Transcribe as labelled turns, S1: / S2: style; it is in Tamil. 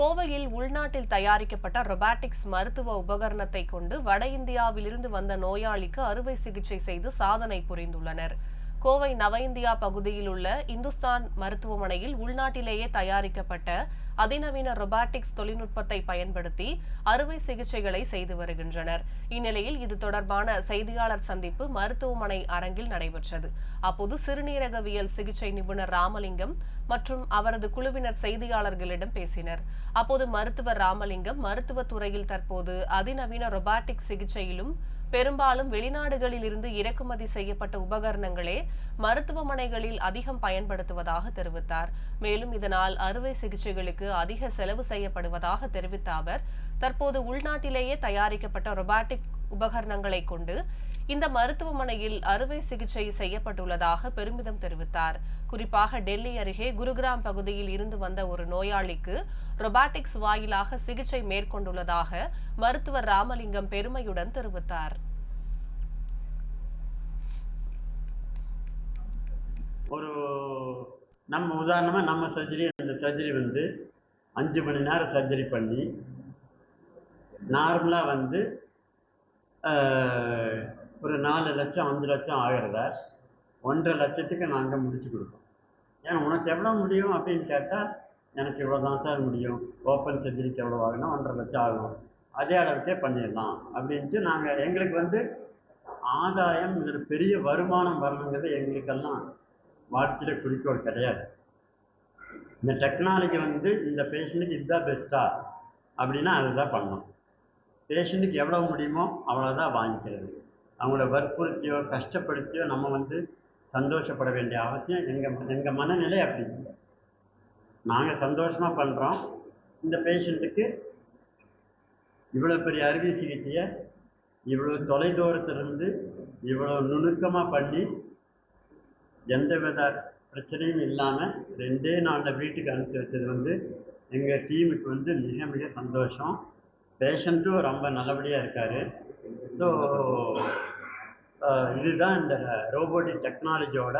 S1: கோவையில் உள்நாட்டில் தயாரிக்கப்பட்ட ரொபாட்டிக்ஸ் மருத்துவ உபகரணத்தை கொண்டு வட இந்தியாவிலிருந்து வந்த நோயாளிக்கு அறுவை சிகிச்சை செய்து சாதனை புரிந்துள்ளனர். கோவை நவ இந்தியா பகுதியில் உள்ள இந்துஸ்தான் மருத்துவமனையில் உள்நாட்டிலேயே தயாரிக்கப்பட்ட அதிநவீன ரொபாட்டிக்ஸ் தொழில்நுட்பத்தை பயன்படுத்தி அறுவை சிகிச்சைகளை செய்து வருகின்றனர். இந்நிலையில் இது தொடர்பான செய்தியாளர் சந்திப்பு மருத்துவமனை அரங்கில் நடைபெற்றது. அப்போது சிறுநீரகவியல் சிகிச்சை நிபுணர் ராமலிங்கம் மற்றும் அவரது குழுவினர் செய்தியாளர்களிடம் பேசினர். அப்போது மருத்துவர் ராமலிங்கம் மருத்துவத் துறையில் தற்போது அதிநவீன ரொபாட்டிக் சிகிச்சையிலும் பெரும்பாலும் வெளிநாடுகளில் இருந்து இறக்குமதி செய்யப்பட்ட உபகரணங்களே மருத்துவமனைகளில் அதிகம் பயன்படுத்துவதாக தெரிவித்தார். மேலும் இதனால் அறுவை சிகிச்சைகளுக்கு அதிக செலவு செய்யப்படுவதாக தெரிவித்த அவர் தற்போது உள்நாட்டிலேயே தயாரிக்கப்பட்ட ரொபாட்டிக் உபகரணங்களை கொண்டு இந்த மருத்துவமனையில் அறுவை சிகிச்சை செய்யப்பட்டுள்ளதாக பெருமிதம் தெரிவித்தார். குறிப்பாக டெல்லி அருகே குருகிராம் பகுதியில் இருந்து வந்த ஒரு நோயாளிக்கு ரொபாட்டிக்ஸ் வாயிலாக சிகிச்சை மேற்கொண்டுள்ளதாக மருத்துவர் ராமலிங்கம் பெருமையுடன் தெரிவித்தார்.
S2: ஒரு நம்ம உதாரணமாக நம்ம சர்ஜரி அந்த சர்ஜரி வந்து அஞ்சு மணி நேரம் சர்ஜரி பண்ணி நார்மலாக வந்து ஒரு நாலு லட்சம் அஞ்சு லட்சம் ஆகிறத ஒன்றரை லட்சத்துக்கு நாங்கள் முடிச்சு கொடுப்போம் ஏன்னா உனக்கு எவ்வளோ முடியும் அப்படின்னு கேட்டால் எனக்கு இவ்வளோ தான் சார் முடியும் ஓப்பன் சர்ஜரிக்கு எவ்வளோ ஆகுனா ஒன்றரை லட்சம் ஆகும். அதே அளவுக்கே பண்ணிடலாம் அப்படின்ட்டு நாங்கள் எங்களுக்கு வந்து ஆதாயம் இதில் பெரிய வருமானம் வரணுங்கிறது எங்களுக்கெல்லாம் வாழ்க்கையில் குறிக்கோள் கிடையாது. இந்த டெக்னாலஜி வந்து இந்த பேஷண்ட்டுக்கு இதுதான் பெஸ்ட்டா அப்படின்னா அதுதான் பண்ணணும். பேஷண்ட்டுக்கு எவ்வளோ முடியுமோ அவ்வளோதான் வாங்கிக்கிறது. அவங்கள வற்புறுத்தியோ கஷ்டப்படுத்தியோ நம்ம வந்து சந்தோஷப்பட வேண்டிய அவசியம் எங்கள் எங்கள் மனநிலை அப்படி இல்லை. நாங்கள் சந்தோஷமாக பண்ணுறோம் இந்த பேஷண்ட்டுக்கு இவ்வளோ பெரிய அறுவை சிகிச்சையை இவ்வளோ தொலைதூரத்திலிருந்து இவ்வளோ நுணுக்கமாக பண்ணி எந்த வித பிரச்சனையும் இல்லாமல் ரெண்டே நாளில் வீட்டுக்கு அனுப்பிச்சி வச்சது வந்து எங்கள் டீமுக்கு வந்து மிக மிக சந்தோஷம். பேஷண்ட்டும் ரொம்ப நல்லபடியாக இருக்கார். ஸோ இதுதான் இந்த ரோபோட்டிக் டெக்னாலஜியோட